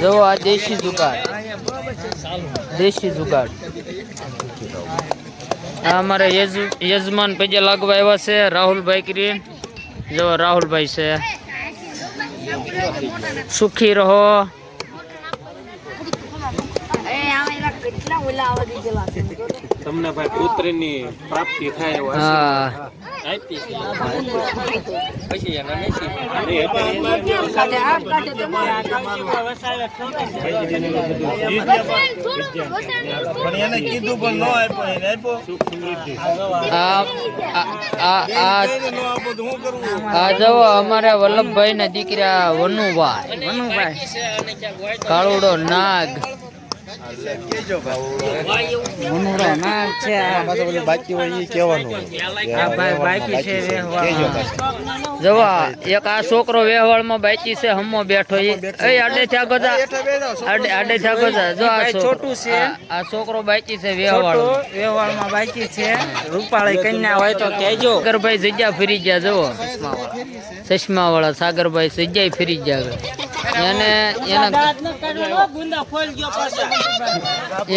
જો આ દેશી જુગાડ. દેશી જુગાડ. આ અમારે યજ- યજમાન પૈજે લાગવા આવ્યા છે, રાહુલભાઈ કરી. જો રાહુલભાઈ છે. સુખી રહો. તમને ભાઈ પુત્રની પ્રાપ્તિ થાય એવું. હા. પછી એના પણ એને કીધું પણ ન આપ્યો એને આપ્યો. આ આ- અમારા વલ્લભભાઈ ના દીકરા વનુભાઈ. વનુભાઈ કાળુડો નાગ. એક આ છોકરો વેહવાળમાં છે હમો બેઠો આડે છોટું છે આ છોકરો બાકી છે વેહવાળ વેહવાળમાં બાકી છે રૂપાળી કન્યા હોય તો કેજો સાગરભાઈ જગ્યા ફરી ગયા જુઓ ચશ્મા વાળા સાગરભાઈ જગ્યાએ ફરી ગયા એને એના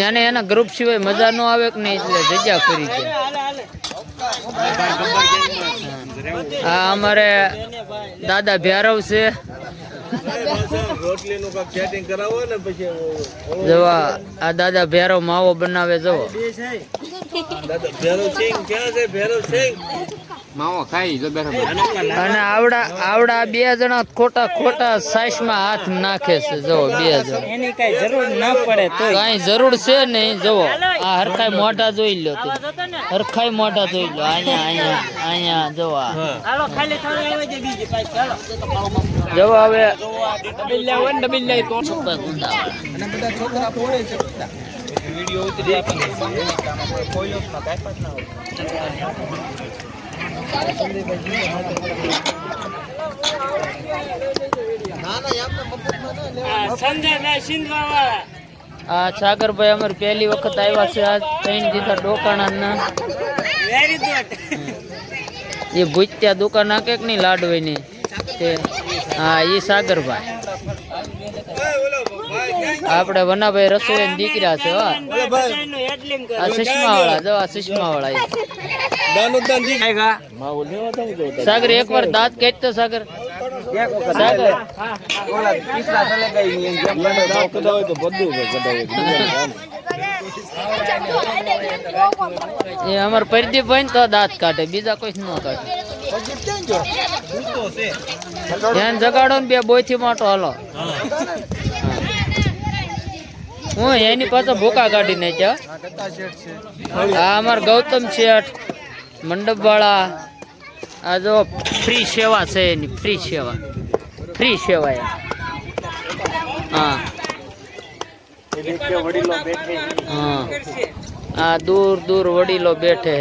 એને એના ગ્રુપ સિવાય મજા ન આવે કે નહીં એટલે જગ્યા ફરી છે આ અમારે દાદા ભ્યારવ છે. રોટલી નું કાંઈક સેટિંગ કરાવો ને પછી જવા આ દાદા ભેરવ માવો બનાવે જવો. છે જો અને આવડા આવડા બે જણા ખોટા ખોટા સાઈસમાં હાથ નાખે છે. જવો બે જણા. એની કઈ જરૂર ના પડે તો કાંઈ જરૂર છે નહીં. જવો આ હરખાઈ મોઢા જોઈ લો તું. હરખાઈ મોઢા જોઈ લો અહીંયા અહીંયા અહીંયા જવા હાલો ખાલી થોડી આવે છે બીજી પાછી. હાલો. જવો હવે ડબલ્યા વન ડબલ્યા તો સંજય ના સિંધવા વાળા આ સાગરભાઈ અમારે પહેલી વખત આવ્યા છે આ ત્રણ દીધા ડોકાણા વેરી ગુડ એ ભૂત્યા દુકાન નાખે કે નહીં લાડવાની તે હા એ સાગરભાઈ આપણે વનાભાઈ રસોઈ દીકરા છે આ ચશ્મા વાળા જો આ ચશ્મા વાળા સાગર એકવાર દાંત ખેંચતો સાગર. સાગર. દાંત કઢાવે તો એ અમાર પરદીપભાઈ ને તો દાંત કાઢે બીજા કોઈ ન કાઢે. ધ્યાન જગાડો ને બે બોયથી માટો હાલો. હું એની પાછો ભૂકા કાઢી નાખ્યા. આ અમાર ગૌતમ શેઠ મંડપ વાળા આ જો ફ્રી સેવા છે એની, ફ્રી સેવા. ફ્રી સેવા. હા. હા. આ દૂર દૂર વડીલો બેઠે